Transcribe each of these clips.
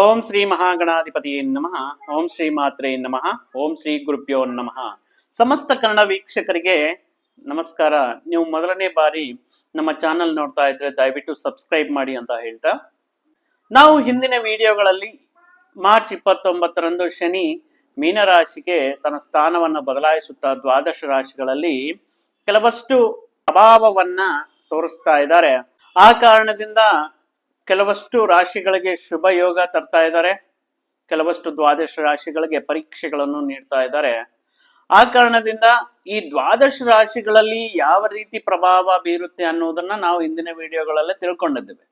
ಓಂ ಶ್ರೀ ಮಹಾಗಣಾಧಿಪತಿಯೇ ನಮಃ. ಓಂ ಶ್ರೀ ಮಾತ್ರೆ ನಮಃ. ಓಂ ಶ್ರೀ ಗುರುಭ್ಯೋ ನಮಃ. ಸಮಸ್ತ ಕನ್ನಡ ವೀಕ್ಷಕರಿಗೆ ನಮಸ್ಕಾರ. ನೀವು ಮೊದಲನೇ ಬಾರಿ ನಮ್ಮ ಚಾನೆಲ್ ನೋಡ್ತಾ ಇದ್ರೆ ದಯವಿಟ್ಟು ಸಬ್ಸ್ಕ್ರೈಬ್ ಮಾಡಿ ಅಂತ ಹೇಳ್ತಾ. ನಾವು ಹಿಂದಿನ ವಿಡಿಯೋಗಳಲ್ಲಿ ಮಾರ್ಚ್ ಇಪ್ಪತ್ತೊಂಬತ್ತರಂದು ಶನಿ ಮೀನರಾಶಿಗೆ ತನ್ನ ಸ್ಥಾನವನ್ನು ಬದಲಾಯಿಸುತ್ತಾ ದ್ವಾದಶ ರಾಶಿಗಳಲ್ಲಿ ಕೆಲವಷ್ಟು ಅಭಾವವನ್ನ ತೋರಿಸ್ತಾ ಇದ್ದಾರೆ. ಆ ಕಾರಣದಿಂದ ಕೆಲವಷ್ಟು ರಾಶಿಗಳಿಗೆ ಶುಭ ಯೋಗ ತರ್ತಾ ಇದ್ದಾರೆ. ಕೆಲವಷ್ಟು ದ್ವಾದಶ ರಾಶಿಗಳಿಗೆ ಪರೀಕ್ಷೆಗಳನ್ನು ನೀಡ್ತಾ ಇದ್ದಾರೆ. ಆ ಕಾರಣದಿಂದ ಈ ದ್ವಾದಶ ರಾಶಿಗಳಲ್ಲಿ ಯಾವ ರೀತಿ ಪ್ರಭಾವ ಬೀರುತ್ತೆ ಅನ್ನೋದನ್ನ ನಾವು ಇಂದಿನ ವಿಡಿಯೋಗಳಲ್ಲೇ ತಿಳ್ಕೊಂಡಿದ್ದೇವೆ.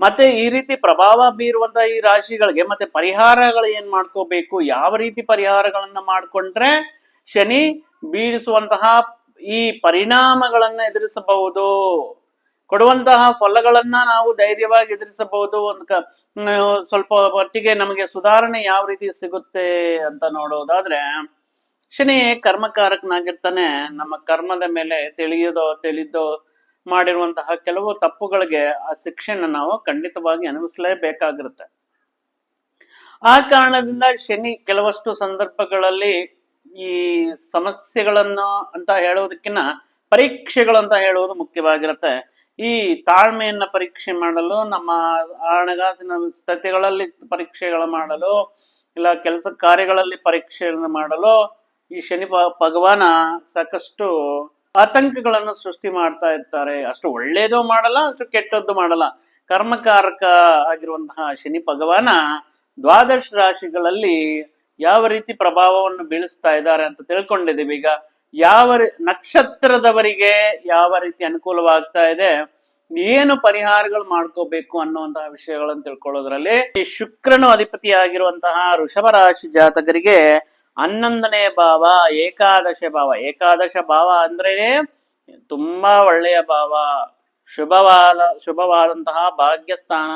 ಮತ್ತೆ ಈ ರೀತಿ ಪ್ರಭಾವ ಬೀರುವಂತ ಈ ರಾಶಿಗಳಿಗೆ ಮತ್ತೆ ಪರಿಹಾರಗಳು ಏನ್ ಮಾಡ್ಕೋಬೇಕು, ಯಾವ ರೀತಿ ಪರಿಹಾರಗಳನ್ನ ಮಾಡ್ಕೊಂಡ್ರೆ ಶನಿ ಬೀರಿಸುವಂತಹ ಈ ಪರಿಣಾಮಗಳನ್ನ ಎದುರಿಸಬಹುದು ಕೊಡುವಂತಹ ಫಲಗಳನ್ನ ನಾವು ಧೈರ್ಯವಾಗಿ ಎದುರಿಸಬಹುದು ಒಂದು ಸ್ವಲ್ಪ ಮಟ್ಟಿಗೆ ನಮಗೆ ಸುಧಾರಣೆ ಯಾವ ರೀತಿ ಸಿಗುತ್ತೆ ಅಂತ ನೋಡೋದಾದ್ರೆ ಶನಿ ಕರ್ಮಕಾರಕನಾಗಿರ್ತಾನೆ, ನಮ್ಮ ಕರ್ಮದ ಮೇಲೆ ತಿಳಿಯೋದೋ ತಿಳಿದೋ ಮಾಡಿರುವಂತಹ ಕೆಲವು ತಪ್ಪುಗಳಿಗೆ ಆ ಶಿಕ್ಷೆನ ನಾವು ಖಂಡಿತವಾಗಿ ಅನುಭವಿಸಲೇಬೇಕಾಗಿರುತ್ತೆ. ಆ ಕಾರಣದಿಂದ ಶನಿ ಕೆಲವಷ್ಟು ಸಂದರ್ಭಗಳಲ್ಲಿ ಈ ಸಮಸ್ಯೆಗಳನ್ನು ಅಂತ ಹೇಳೋದಕ್ಕಿಂತ ಪರೀಕ್ಷೆಗಳಂತ ಹೇಳುವುದು ಮುಖ್ಯವಾಗಿರುತ್ತೆ. ಈ ತಾಳ್ಮೆಯನ್ನ ಪರೀಕ್ಷೆ ಮಾಡಲು, ನಮ್ಮ ಹಣಕಾಸಿನ ಸ್ಥಿತಿಗಳಲ್ಲಿ ಪರೀಕ್ಷೆಗಳು ಮಾಡಲು, ಇಲ್ಲ ಕೆಲಸ ಕಾರ್ಯಗಳಲ್ಲಿ ಪರೀಕ್ಷೆಗಳನ್ನು ಮಾಡಲು, ಈ ಶನಿ ಭಗವಾನ ಸಾಕಷ್ಟು ಆತಂಕಗಳನ್ನು ಸೃಷ್ಟಿ ಮಾಡ್ತಾ ಇರ್ತಾರೆ. ಅಷ್ಟು ಒಳ್ಳೇದು ಮಾಡಲ್ಲ, ಅಷ್ಟು ಕೆಟ್ಟದ್ದು ಮಾಡಲ್ಲ. ಕರ್ಮಕಾರಕ ಆಗಿರುವಂತಹ ಶನಿ ಭಗವಾನ ದ್ವಾದಶ ರಾಶಿಗಳಲ್ಲಿ ಯಾವ ರೀತಿ ಪ್ರಭಾವವನ್ನು ಬೀಳಿಸ್ತಾ ಇದ್ದಾರೆ ಅಂತ ತಿಳ್ಕೊಂಡಿದ್ದೀವಿ. ಈಗ ಯಾವ ನಕ್ಷತ್ರದವರಿಗೆ ಯಾವ ರೀತಿ ಅನುಕೂಲವಾಗ್ತಾ ಇದೆ, ಏನು ಪರಿಹಾರಗಳು ಮಾಡ್ಕೋಬೇಕು ಅನ್ನುವಂತಹ ವಿಷಯಗಳನ್ನು ತಿಳ್ಕೊಳ್ಳೋದ್ರಲ್ಲಿ ಈ ಶುಕ್ರನು ಅಧಿಪತಿ ಆಗಿರುವಂತಹ ವೃಷಭ ರಾಶಿ ಜಾತಕರಿಗೆ ಹನ್ನೊಂದನೇ ಭಾವ ಏಕಾದಶ ಭಾವ. ಏಕಾದಶ ಭಾವ ಅಂದ್ರೆ ತುಂಬಾ ಒಳ್ಳೆಯ ಭಾವ. ಶುಭವಾದ, ಶುಭವಾದಂತಹ ಭಾಗ್ಯಸ್ಥಾನ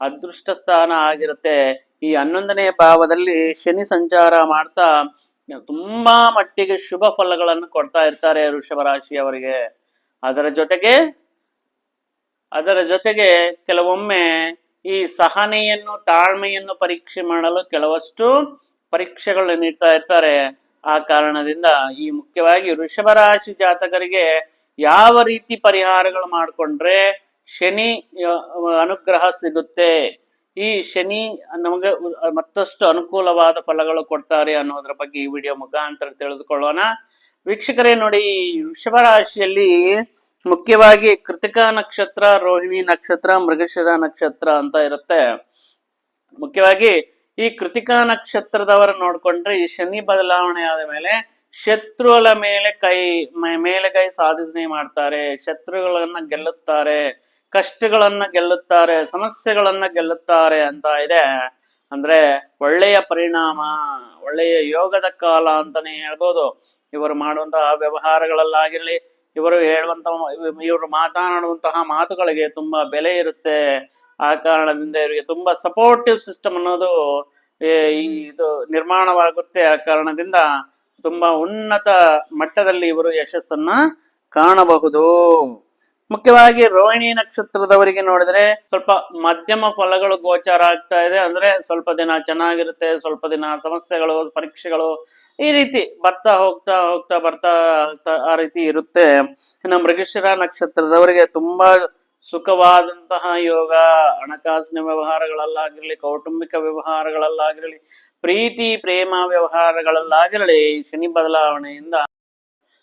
ಅದೃಷ್ಟ ಸ್ಥಾನ ಆಗಿರುತ್ತೆ. ಈ ಹನ್ನೊಂದನೇ ಭಾವದಲ್ಲಿ ಶನಿ ಸಂಚಾರ ಮಾಡ್ತಾ ತುಂಬಾ ಮಟ್ಟಿಗೆ ಶುಭ ಫಲಗಳನ್ನು ಕೊಡ್ತಾ ಇರ್ತಾರೆ ವೃಷಭ ರಾಶಿಯವರಿಗೆ ಅದರ ಜೊತೆಗೆ ಅದರ ಜೊತೆಗೆ ಕೆಲವೊಮ್ಮೆ ಈ ಸಹನೆಯನ್ನು, ತಾಳ್ಮೆಯನ್ನು ಪರೀಕ್ಷೆ ಮಾಡಲು ಕೆಲವಷ್ಟು ಪರೀಕ್ಷೆಗಳು ನೀಡ್ತಾ ಇರ್ತಾರೆ. ಆ ಕಾರಣದಿಂದ ಈ ಮುಖ್ಯವಾಗಿ ವೃಷಭ ರಾಶಿ ಜಾತಕರಿಗೆ ಯಾವ ರೀತಿ ಪರಿಹಾರಗಳು ಮಾಡಿಕೊಂಡ್ರೆ ಶನಿ ಅನುಗ್ರಹ ಸಿಗುತ್ತೆ? ಈ ಶನಿ ನಮಗೆ ಮತ್ತಷ್ಟು ಅನುಕೂಲವಾದ ಫಲಗಳು ಕೊಡ್ತಾರೆ ಅನ್ನೋದ್ರ ಬಗ್ಗೆ ಈ ವಿಡಿಯೋ ಮುಖಾಂತರ ತಿಳಿದುಕೊಳ್ಳೋಣ. ವೀಕ್ಷಕರೇ ನೋಡಿ ವೃಷಭ ರಾಶಿಯಲ್ಲಿ ಮುಖ್ಯವಾಗಿ ಕೃತಿಕಾ ನಕ್ಷತ್ರ, ರೋಹಿಣಿ ನಕ್ಷತ್ರ, ಮೃಗಶಿರ ನಕ್ಷತ್ರ ಅಂತ ಇರುತ್ತೆ. ಮುಖ್ಯವಾಗಿ ಈ ಕೃತಿಕಾ ನಕ್ಷತ್ರದವರ ನೋಡ್ಕೊಂಡ್ರೆ ಈ ಶನಿ ಬದಲಾವಣೆ ಆದ ಮೇಲೆ ಶತ್ರುಗಳ ಮೇಲೆ ಕೈ ಮೇಲೆ ಕೈ ಸಾಧನೆ ಮಾಡ್ತಾರೆ, ಶತ್ರುಗಳನ್ನ ಗೆಲ್ಲುತ್ತಾರೆ. ಕಷ್ಟಗಳನ್ನ ಗೆಲ್ಲುತ್ತಾರೆ, ಸಮಸ್ಯೆಗಳನ್ನ ಗೆಲ್ಲುತ್ತಾರೆ ಅಂತ ಇದೆ. ಅಂದ್ರೆ ಒಳ್ಳೆಯ ಪರಿಣಾಮ, ಒಳ್ಳೆಯ ಯೋಗದ ಕಾಲ ಅಂತಾನೆ ಹೇಳ್ಬೋದು. ಇವರು ಮಾಡುವಂತಹ ವ್ಯವಹಾರಗಳಲ್ಲಾಗಿರ್ಲಿ, ಇವರು ಹೇಳುವಂತಹ, ಇವರು ಮಾತನಾಡುವಂತಹ ಮಾತುಗಳಿಗೆ ತುಂಬಾ ಬೆಲೆ ಇರುತ್ತೆ. ಆ ಕಾರಣದಿಂದ ಇವರಿಗೆ ತುಂಬಾ ಸಪೋರ್ಟಿವ್ ಸಿಸ್ಟಮ್ ಅನ್ನೋದು ಇದು ನಿರ್ಮಾಣವಾಗುತ್ತೆ. ಆ ಕಾರಣದಿಂದ ತುಂಬಾ ಉನ್ನತ ಮಟ್ಟದಲ್ಲಿ ಇವರು ಯಶಸ್ಸನ್ನ ಕಾಣಬಹುದು. ಮುಖ್ಯವಾಗಿ ರೋಹಿಣಿ ನಕ್ಷತ್ರದವರಿಗೆ ನೋಡಿದ್ರೆ ಸ್ವಲ್ಪ ಮಧ್ಯಮ ಫಲಗಳು ಗೋಚಾರ ಆಗ್ತಾ ಇದೆ. ಅಂದ್ರೆ ಸ್ವಲ್ಪ ದಿನ ಚೆನ್ನಾಗಿರುತ್ತೆ, ಸ್ವಲ್ಪ ದಿನ ಸಮಸ್ಯೆಗಳು, ಪರೀಕ್ಷೆಗಳು ಈ ರೀತಿ ಬರ್ತಾ ಹೋಗ್ತಾ ಹೋಗ್ತಾ ಬರ್ತಾ ಹೋಗ್ತಾ ಆ ರೀತಿ ಇರುತ್ತೆ. ಇನ್ನು ಮೃಗಶಿರ ನಕ್ಷತ್ರದವರಿಗೆ ತುಂಬಾ ಸುಖವಾದಂತಹ ಯೋಗ, ಹಣಕಾಸಿನ ವ್ಯವಹಾರಗಳಲ್ಲಾಗಿರಲಿ, ಕೌಟುಂಬಿಕ ವ್ಯವಹಾರಗಳಲ್ಲಾಗಿರಲಿ, ಪ್ರೀತಿ, ಪ್ರೇಮ ವ್ಯವಹಾರಗಳಲ್ಲಾಗಿರಲಿ ಶನಿ ಬದಲಾವಣೆಯಿಂದ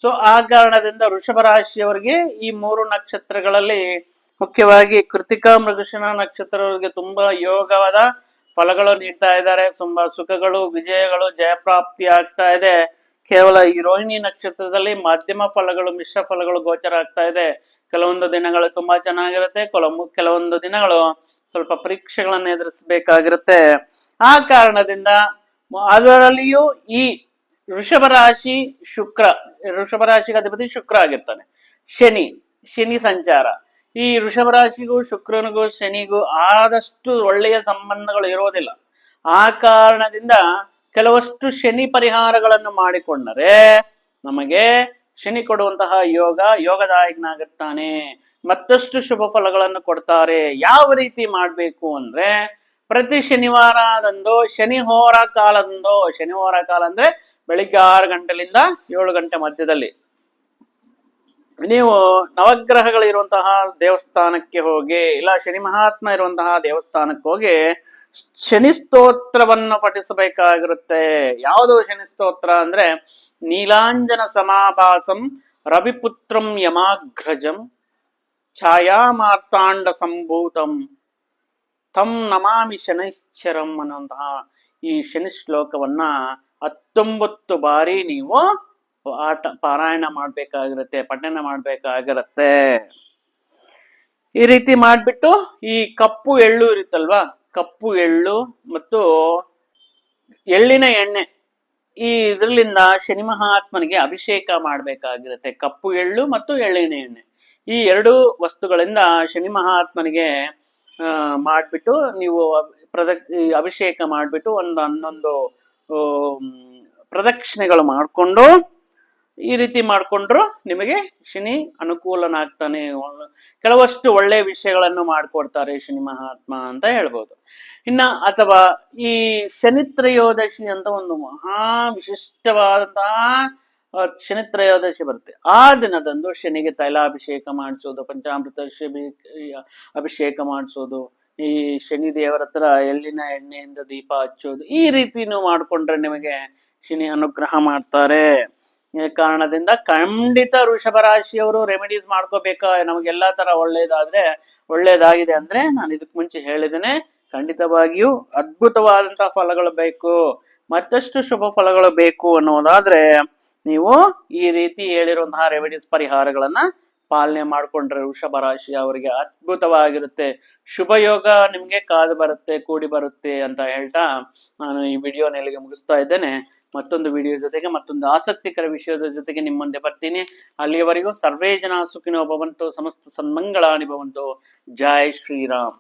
ಸೊ ಆ ಕಾರಣದಿಂದ ವೃಷಭ ರಾಶಿಯವರಿಗೆ ಈ ಮೂರು ನಕ್ಷತ್ರಗಳಲ್ಲಿ ಮುಖ್ಯವಾಗಿ ಕೃತಿಕಾ, ಮೃಗಶಿರ ನಕ್ಷತ್ರವರಿಗೆ ತುಂಬಾ ಯೋಗವಾದ ಫಲಗಳು ನೀಡ್ತಾ ಇದ್ದಾರೆ. ತುಂಬಾ ಸುಖಗಳು, ವಿಜಯಗಳು, ಜಯಪ್ರಾಪ್ತಿ ಆಗ್ತಾ ಇದೆ. ಕೇವಲ ಈ ರೋಹಿಣಿ ನಕ್ಷತ್ರದಲ್ಲಿ ಮಾಧ್ಯಮ ಫಲಗಳು, ಮಿಶ್ರ ಫಲಗಳು ಗೋಚರ ಆಗ್ತಾ ಇದೆ. ಕೆಲವೊಂದು ದಿನಗಳು ತುಂಬಾ ಚೆನ್ನಾಗಿರುತ್ತೆ, ಕೆಲವು ಕೆಲವೊಂದು ದಿನಗಳು ಸ್ವಲ್ಪ ಪರೀಕ್ಷೆಗಳನ್ನು ಎದುರಿಸಬೇಕಾಗಿರುತ್ತೆ. ಆ ಕಾರಣದಿಂದ ಅದರಲ್ಲಿಯೂ ಈ ವೃಷಭ ರಾಶಿ ಶುಕ್ರ ವೃಷಭ ರಾಶಿಗೆ ಅಧಿಪತಿ ಶುಕ್ರ ಆಗಿರ್ತಾನೆ. ಶನಿ ಶನಿ ಸಂಚಾರ. ಈ ವೃಷಭ ರಾಶಿಗೂ ಶುಕ್ರನಿಗೂ, ಶನಿಗೂ ಆದಷ್ಟು ಒಳ್ಳೆಯ ಸಂಬಂಧಗಳು ಇರೋದಿಲ್ಲ. ಆ ಕಾರಣದಿಂದ ಕೆಲವಷ್ಟು ಶನಿ ಪರಿಹಾರಗಳನ್ನು ಮಾಡಿಕೊಂಡರೆ ನಮಗೆ ಶನಿ ಕೊಡುವಂತಹ ಯೋಗ ಯೋಗದಾಯಕನಾಗುತ್ತಾನೆ ಮತ್ತಷ್ಟು ಶುಭ ಫಲಗಳನ್ನು ಕೊಡ್ತಾರೆ. ಯಾವ ರೀತಿ ಮಾಡಬೇಕು ಅಂದ್ರೆ ಪ್ರತಿ ಶನಿವಾರದಂದು ಶನಿ ಹೋರ ಕಾಲದಂದು ಶನಿ ಹೋರ ಕಾಲ ಅಂದ್ರೆ ಬೆಳಿಗ್ಗೆ ಆರು ಗಂಟೆಲಿಂದ ಏಳು ಗಂಟೆ ಮಧ್ಯದಲ್ಲಿ. ನೀವು ನವಗ್ರಹಗಳಿರುವಂತಹ ದೇವಸ್ಥಾನಕ್ಕೆ ಹೋಗಿ, ಇಲ್ಲ ಶನಿ ಮಹಾತ್ಮ ಇರುವಂತಹ ದೇವಸ್ಥಾನಕ್ಕೆ ಹೋಗಿ, ಶನಿ ಸ್ತೋತ್ರವನ್ನು ಪಠಿಸಬೇಕಾಗಿರುತ್ತೆ. ಯಾವುದು ಶನಿ ಸ್ತೋತ್ರ ಅಂದ್ರೆ, ನೀಲಾಂಜನ ಸಮಾಭಾಸಂ ರವಿಪುತ್ರಂ ಯಮಾಗ್ರಜಂ ಛಾಯಾಮಾರ್ತಾಂಡ ಸಂಭೂತಂ ತಂ ನಮಾಮಿ ಶನೈಶ್ಚರಂ ಅನ್ನುವಂತಹ ಈ ಶನಿ ಶ್ಲೋಕವನ್ನ ಹತ್ತೊಂಬತ್ತು ಬಾರಿ ನೀವು ಪಾಠ ಪಾರಾಯಣ ಮಾಡ್ಬೇಕಾಗಿರುತ್ತೆ ಪಠಣ ಮಾಡ್ಬೇಕಾಗಿರತ್ತೆ. ಈ ರೀತಿ ಮಾಡ್ಬಿಟ್ಟು ಈ ಕಪ್ಪು ಎಳ್ಳು ಇರುತ್ತಲ್ವಾ? ಕಪ್ಪು ಎಳ್ಳು ಮತ್ತು ಎಳ್ಳಿನ ಎಣ್ಣೆ. ಈ ಇದರಲ್ಲಿಂದ ಶನಿ ಮಹಾತ್ಮನಿಗೆ ಅಭಿಷೇಕ ಮಾಡಬೇಕಾಗಿರುತ್ತೆ, ಕಪ್ಪು ಎಳ್ಳು ಮತ್ತು ಎಳ್ಳಿನ ಎಣ್ಣೆ. ಈ ಎರಡು ವಸ್ತುಗಳಿಂದ ಶನಿ ಮಹಾತ್ಮನಿಗೆ ಮಾಡ್ಬಿಟ್ಟು ನೀವು ಪ್ರದಕ್ ಅಭಿಷೇಕ ಮಾಡಿಬಿಟ್ಟು ಒಂದು ಹನ್ನೊಂದು ಪ್ರದಕ್ಷಿಣೆಗಳು ಮಾಡಿಕೊಂಡು ಈ ರೀತಿ ಮಾಡಿಕೊಂಡ್ರು ನಿಮಗೆ ಶನಿ ಅನುಕೂಲನಾಗ್ತಾನೆ. ಕೆಲವಷ್ಟು ಒಳ್ಳೆಯ ವಿಷಯಗಳನ್ನು ಮಾಡಿಕೊಡ್ತಾರೆ ಶನಿ ಮಹಾತ್ಮ ಅಂತ ಹೇಳ್ಬೋದು. ಇನ್ನ ಅಥವಾ ಈ ಶನಿತ್ರಯೋದಶಿ ಅಂತ ಒಂದು ಮಹಾ ವಿಶಿಷ್ಟವಾದಂತಹ ಶನಿತ್ರಯೋದಶಿ ಬರುತ್ತೆ. ಆ ದಿನದಂದು ಶನಿಗೆ ತೈಲಾಭಿಷೇಕ ಮಾಡಿಸೋದು, ಪಂಚಾಮೃತ ಅಭಿಷೇಕ ಮಾಡಿಸೋದು ಈ ಶನಿ ದೇವರ ಹತ್ರ ಎಳ್ಳಿನ ಎಣ್ಣೆಯಿಂದ ದೀಪ ಹಚ್ಚೋದು, ಈ ರೀತಿನೂ ಮಾಡಿಕೊಂಡ್ರೆ ನಿಮಗೆ ಶನಿ ಅನುಗ್ರಹ ಮಾಡ್ತಾರೆ. ಈ ಕಾರಣದಿಂದ ಖಂಡಿತ ವೃಷಭ ರಾಶಿಯವರು ರೆಮಿಡೀಸ್ ಮಾಡ್ಕೋಬೇಕಾ? ನಮಗೆಲ್ಲಾ ತರ ಒಳ್ಳೇದಾದ್ರೆ ಒಳ್ಳೇದಾಗಿದೆ ಅಂದ್ರೆ ನಾನು ಇದಕ್ ಮುಂಚೆ ಹೇಳಿದ್ದೇನೆ, ಖಂಡಿತವಾಗಿಯೂ ಅದ್ಭುತವಾದಂತಹ ಫಲಗಳು ಬೇಕು. ಮತ್ತಷ್ಟು ಶುಭ ಫಲಗಳು ಬೇಕು ಅನ್ನೋದಾದ್ರೆ ನೀವು ಈ ರೀತಿ ಹೇಳಿರುವಂತಹ ರೆಮಿಡೀಸ್ ಪರಿಹಾರಗಳನ್ನ ಪಾಲನೆ ಮಾಡ್ಕೊಂಡ್ರೆ ವೃಷಭ ರಾಶಿ ಅವರಿಗೆ ಅದ್ಭುತವಾಗಿರುತ್ತೆ. ಶುಭ ಯೋಗ ನಿಮ್ಗೆ ಕಾದು ಬರುತ್ತೆ, ಕೂಡಿ ಬರುತ್ತೆ ಅಂತ ಹೇಳ್ತಾ ನಾನು ಈ ವಿಡಿಯೋ ನೆಲೆಗೆ ಮುಗಿಸ್ತಾ ಇದ್ದೇನೆ. ಮತ್ತೊಂದು ವಿಡಿಯೋ ಜೊತೆಗೆ ಮತ್ತೊಂದು ಆಸಕ್ತಿಕರ ವಿಷಯದ ಜೊತೆಗೆ ನಿಮ್ಮ ಮುಂದೆ ಬರ್ತೀನಿ. ಅಲ್ಲಿಯವರೆಗೂ ಸರ್ವೇ ಜನ ಸುಖಿನೋ ಸಮಸ್ತ ಸನ್ಮಂಗಳಾನಿ ಭವಂತು. ಜೈ ಶ್ರೀರಾಮ್.